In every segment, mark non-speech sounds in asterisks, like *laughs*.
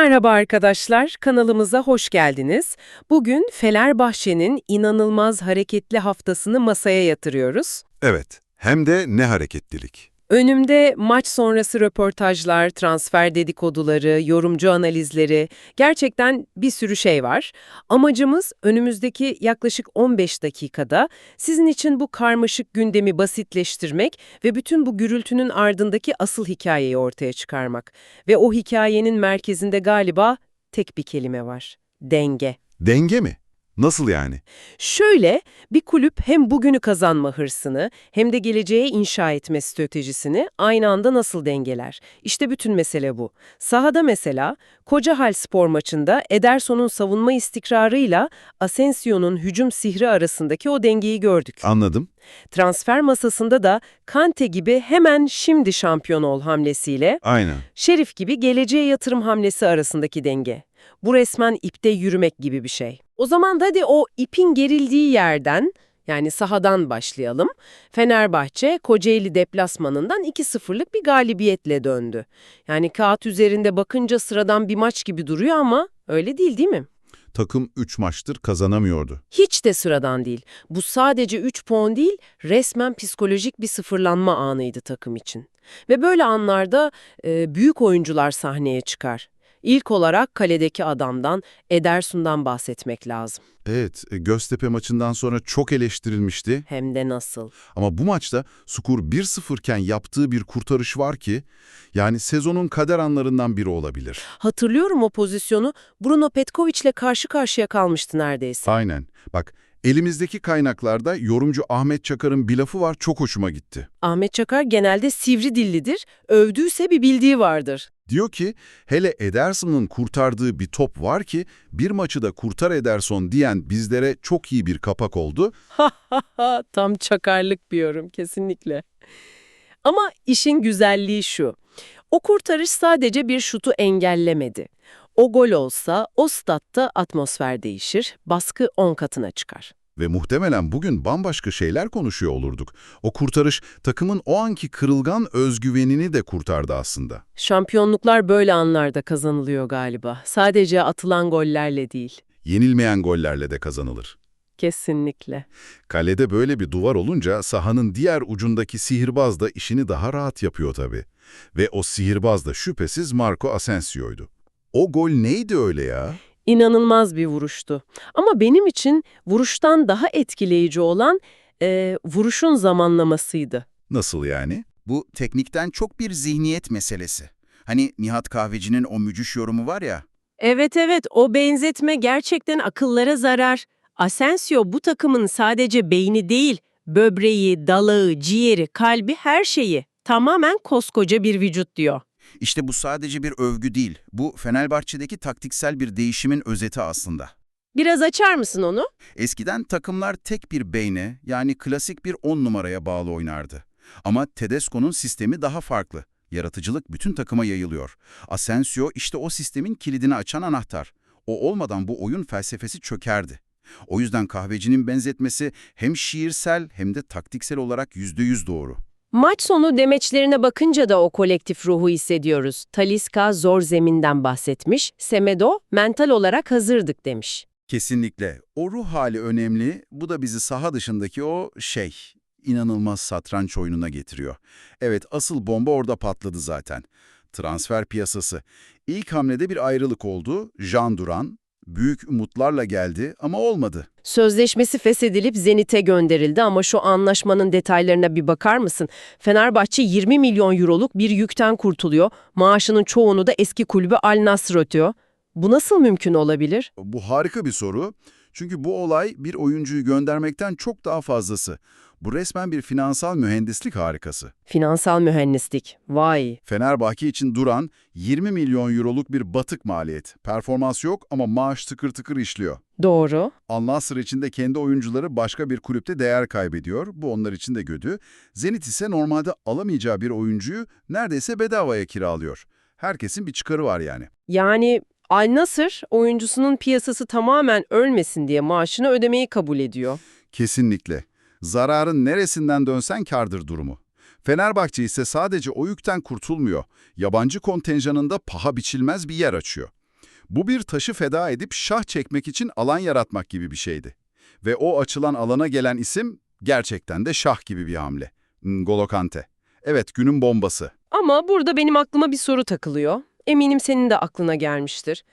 Merhaba arkadaşlar, kanalımıza hoş geldiniz. Bugün Fenerbahçe'nin inanılmaz hareketli haftasını masaya yatırıyoruz. Evet, hem de ne hareketlilik. Önümde maç sonrası röportajlar, transfer dedikoduları, yorumcu analizleri, gerçekten bir sürü şey var. Amacımız önümüzdeki yaklaşık 15 dakikada sizin için bu karmaşık gündemi basitleştirmek ve bütün bu gürültünün ardındaki asıl hikayeyi ortaya çıkarmak. Ve o hikayenin merkezinde galiba tek bir kelime var. Denge. Denge mi? Nasıl yani? Şöyle, bir kulüp hem bugünü kazanma hırsını hem de geleceğe inşa etme stratejisini aynı anda nasıl dengeler? İşte bütün mesele bu. Sahada mesela Kocahal spor maçında Ederson'un savunma istikrarıyla Asensio'nun hücum sihri arasındaki o dengeyi gördük. Anladım. Transfer masasında da Kante gibi hemen şimdi şampiyon ol hamlesiyle Aynen. Şerif gibi geleceğe yatırım hamlesi arasındaki denge. Bu resmen ipte yürümek gibi bir şey. O zaman da hadi o ipin gerildiği yerden yani sahadan başlayalım. Fenerbahçe Kocaeli deplasmanından 2-0'lık bir galibiyetle döndü. Yani kağıt üzerinde bakınca sıradan bir maç gibi duruyor ama öyle değil değil mi? Takım 3 maçtır kazanamıyordu. Hiç de sıradan değil. Bu sadece 3 puan değil, resmen psikolojik bir sıfırlanma anıydı takım için. Ve böyle anlarda e, büyük oyuncular sahneye çıkar. İlk olarak kaledeki adamdan, Edersun'dan bahsetmek lazım. Evet, e, Göztepe maçından sonra çok eleştirilmişti. Hem de nasıl. Ama bu maçta skor 1-0 iken yaptığı bir kurtarış var ki, yani sezonun kader anlarından biri olabilir. Hatırlıyorum o pozisyonu, Bruno Petkovic'le karşı karşıya kalmıştı neredeyse. Aynen. Bak, elimizdeki kaynaklarda yorumcu Ahmet Çakar'ın bir lafı var, çok hoşuma gitti. Ahmet Çakar genelde sivri dillidir, övdüyse bir bildiği vardır. Diyor ki, hele Ederson'un kurtardığı bir top var ki, bir maçı da kurtar Ederson diyen bizlere çok iyi bir kapak oldu. *laughs* Tam çakarlık bir yorum kesinlikle. Ama işin güzelliği şu. O kurtarış sadece bir şutu engellemedi. O gol olsa o statta atmosfer değişir, baskı 10 katına çıkar. Ve muhtemelen bugün bambaşka şeyler konuşuyor olurduk. O kurtarış takımın o anki kırılgan özgüvenini de kurtardı aslında. Şampiyonluklar böyle anlarda kazanılıyor galiba. Sadece atılan gollerle değil. Yenilmeyen gollerle de kazanılır. Kesinlikle. Kalede böyle bir duvar olunca sahanın diğer ucundaki sihirbaz da işini daha rahat yapıyor tabii. Ve o sihirbaz da şüphesiz Marco Asensio'ydu. O gol neydi öyle ya? İnanılmaz bir vuruştu. Ama benim için vuruştan daha etkileyici olan e, vuruşun zamanlamasıydı. Nasıl yani? Bu teknikten çok bir zihniyet meselesi. Hani Nihat Kahveci'nin o mücüş yorumu var ya, Evet evet o benzetme gerçekten akıllara zarar. Asensio bu takımın sadece beyni değil, böbreği, dalağı, ciğeri, kalbi her şeyi. Tamamen koskoca bir vücut diyor. İşte bu sadece bir övgü değil, bu Fenerbahçe'deki taktiksel bir değişimin özeti aslında. Biraz açar mısın onu? Eskiden takımlar tek bir beyne, yani klasik bir 10 numaraya bağlı oynardı. Ama Tedesco'nun sistemi daha farklı. Yaratıcılık bütün takıma yayılıyor. Asensio işte o sistemin kilidini açan anahtar. O olmadan bu oyun felsefesi çökerdi. O yüzden kahvecinin benzetmesi hem şiirsel hem de taktiksel olarak %100 doğru. Maç sonu demeçlerine bakınca da o kolektif ruhu hissediyoruz. Taliska zor zeminden bahsetmiş, Semedo mental olarak hazırdık demiş. Kesinlikle. O ruh hali önemli. Bu da bizi saha dışındaki o şey, inanılmaz satranç oyununa getiriyor. Evet, asıl bomba orada patladı zaten. Transfer piyasası. İlk hamlede bir ayrılık oldu. Jean Duran büyük umutlarla geldi ama olmadı. Sözleşmesi feshedilip Zenit'e gönderildi ama şu anlaşmanın detaylarına bir bakar mısın? Fenerbahçe 20 milyon euroluk bir yükten kurtuluyor. Maaşının çoğunu da eski kulübü Al Nassr ötüyor. Bu nasıl mümkün olabilir? Bu harika bir soru. Çünkü bu olay bir oyuncuyu göndermekten çok daha fazlası. Bu resmen bir finansal mühendislik harikası. Finansal mühendislik. Vay. Fenerbahçe için duran 20 milyon euroluk bir batık maliyet. Performans yok ama maaş tıkır tıkır işliyor. Doğru. Al Nassr için de kendi oyuncuları başka bir kulüpte değer kaybediyor. Bu onlar için de kötü. Zenit ise normalde alamayacağı bir oyuncuyu neredeyse bedavaya kiralıyor. Herkesin bir çıkarı var yani. Yani Al Nassr oyuncusunun piyasası tamamen ölmesin diye maaşını ödemeyi kabul ediyor. Kesinlikle. Zararın neresinden dönsen kardır durumu. Fenerbahçe ise sadece o yükten kurtulmuyor. Yabancı kontenjanında paha biçilmez bir yer açıyor. Bu bir taşı feda edip şah çekmek için alan yaratmak gibi bir şeydi. Ve o açılan alana gelen isim gerçekten de şah gibi bir hamle. N'Golo Kante. Evet, günün bombası. Ama burada benim aklıma bir soru takılıyor. Eminim senin de aklına gelmiştir.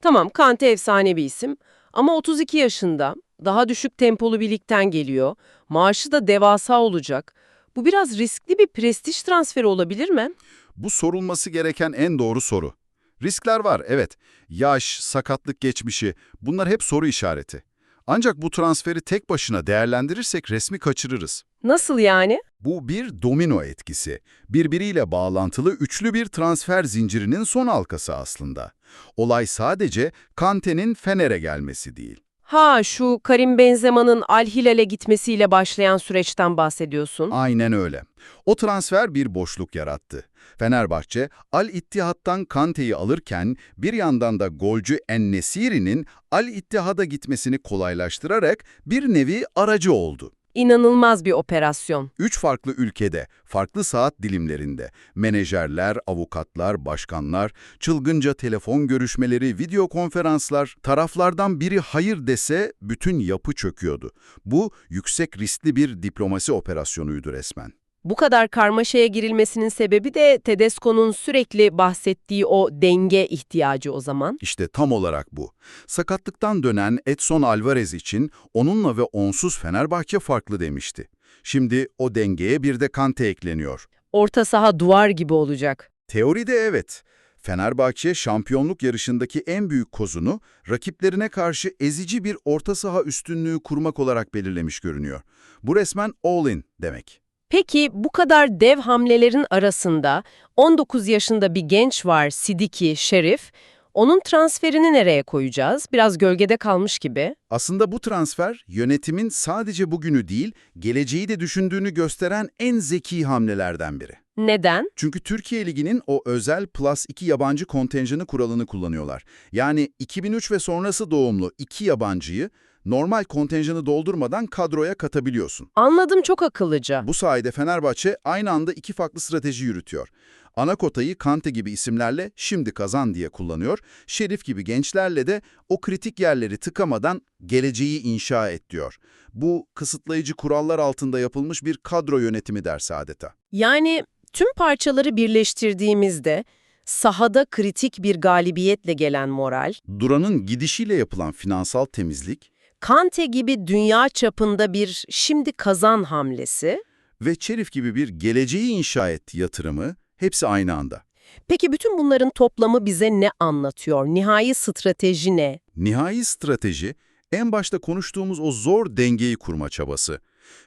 Tamam Kante efsane bir isim ama 32 yaşında, daha düşük tempolu bir ligden geliyor, maaşı da devasa olacak. Bu biraz riskli bir prestij transferi olabilir mi? Bu sorulması gereken en doğru soru. Riskler var, evet. Yaş, sakatlık geçmişi, bunlar hep soru işareti. Ancak bu transferi tek başına değerlendirirsek resmi kaçırırız. Nasıl yani? Bu bir domino etkisi. Birbiriyle bağlantılı üçlü bir transfer zincirinin son halkası aslında. Olay sadece Kante'nin Fener'e gelmesi değil. Ha şu Karim Benzema'nın Al Hilal'e gitmesiyle başlayan süreçten bahsediyorsun. Aynen öyle. O transfer bir boşluk yarattı. Fenerbahçe, Al İttihat'tan Kante'yi alırken bir yandan da golcü En-Nesiri'nin Al İttihat'a gitmesini kolaylaştırarak bir nevi aracı oldu. İnanılmaz bir operasyon. Üç farklı ülkede, farklı saat dilimlerinde, menajerler, avukatlar, başkanlar, çılgınca telefon görüşmeleri, video konferanslar, taraflardan biri hayır dese bütün yapı çöküyordu. Bu yüksek riskli bir diplomasi operasyonuydu resmen. Bu kadar karmaşaya girilmesinin sebebi de Tedesco'nun sürekli bahsettiği o denge ihtiyacı o zaman. İşte tam olarak bu. Sakatlıktan dönen Edson Alvarez için onunla ve onsuz Fenerbahçe farklı demişti. Şimdi o dengeye bir de Kante ekleniyor. Orta saha duvar gibi olacak. Teoride evet. Fenerbahçe şampiyonluk yarışındaki en büyük kozunu rakiplerine karşı ezici bir orta saha üstünlüğü kurmak olarak belirlemiş görünüyor. Bu resmen all-in demek. Peki bu kadar dev hamlelerin arasında 19 yaşında bir genç var Sidiki Şerif. Onun transferini nereye koyacağız? Biraz gölgede kalmış gibi. Aslında bu transfer yönetimin sadece bugünü değil, geleceği de düşündüğünü gösteren en zeki hamlelerden biri. Neden? Çünkü Türkiye Ligi'nin o özel plus 2 yabancı kontenjanı kuralını kullanıyorlar. Yani 2003 ve sonrası doğumlu iki yabancıyı normal kontenjanı doldurmadan kadroya katabiliyorsun. Anladım çok akıllıca. Bu sayede Fenerbahçe aynı anda iki farklı strateji yürütüyor. Ana kotayı Kante gibi isimlerle şimdi kazan diye kullanıyor. Şerif gibi gençlerle de o kritik yerleri tıkamadan geleceği inşa et diyor. Bu kısıtlayıcı kurallar altında yapılmış bir kadro yönetimi dersi adeta. Yani tüm parçaları birleştirdiğimizde sahada kritik bir galibiyetle gelen moral, Duran'ın gidişiyle yapılan finansal temizlik Kante gibi dünya çapında bir şimdi kazan hamlesi. ve Çerif gibi bir geleceği inşa et yatırımı hepsi aynı anda. Peki bütün bunların toplamı bize ne anlatıyor? Nihai strateji ne? Nihai strateji, en başta konuştuğumuz o zor dengeyi kurma çabası.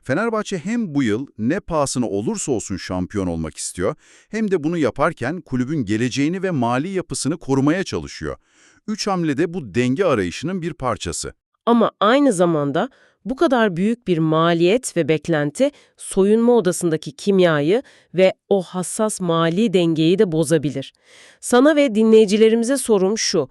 Fenerbahçe hem bu yıl ne pahasına olursa olsun şampiyon olmak istiyor, hem de bunu yaparken kulübün geleceğini ve mali yapısını korumaya çalışıyor. Üç hamlede bu denge arayışının bir parçası. Ama aynı zamanda bu kadar büyük bir maliyet ve beklenti soyunma odasındaki kimyayı ve o hassas mali dengeyi de bozabilir. Sana ve dinleyicilerimize sorum şu.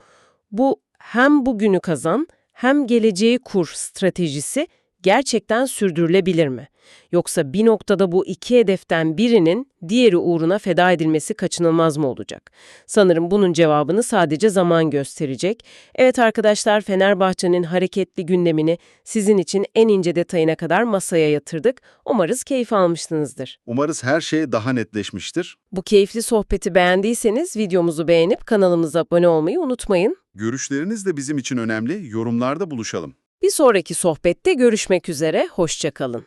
Bu hem bugünü kazan hem geleceği kur stratejisi gerçekten sürdürülebilir mi? Yoksa bir noktada bu iki hedeften birinin diğeri uğruna feda edilmesi kaçınılmaz mı olacak? Sanırım bunun cevabını sadece zaman gösterecek. Evet arkadaşlar Fenerbahçe'nin hareketli gündemini sizin için en ince detayına kadar masaya yatırdık. Umarız keyif almışsınızdır. Umarız her şey daha netleşmiştir. Bu keyifli sohbeti beğendiyseniz videomuzu beğenip kanalımıza abone olmayı unutmayın. Görüşleriniz de bizim için önemli, yorumlarda buluşalım. Bir sonraki sohbette görüşmek üzere, hoşçakalın.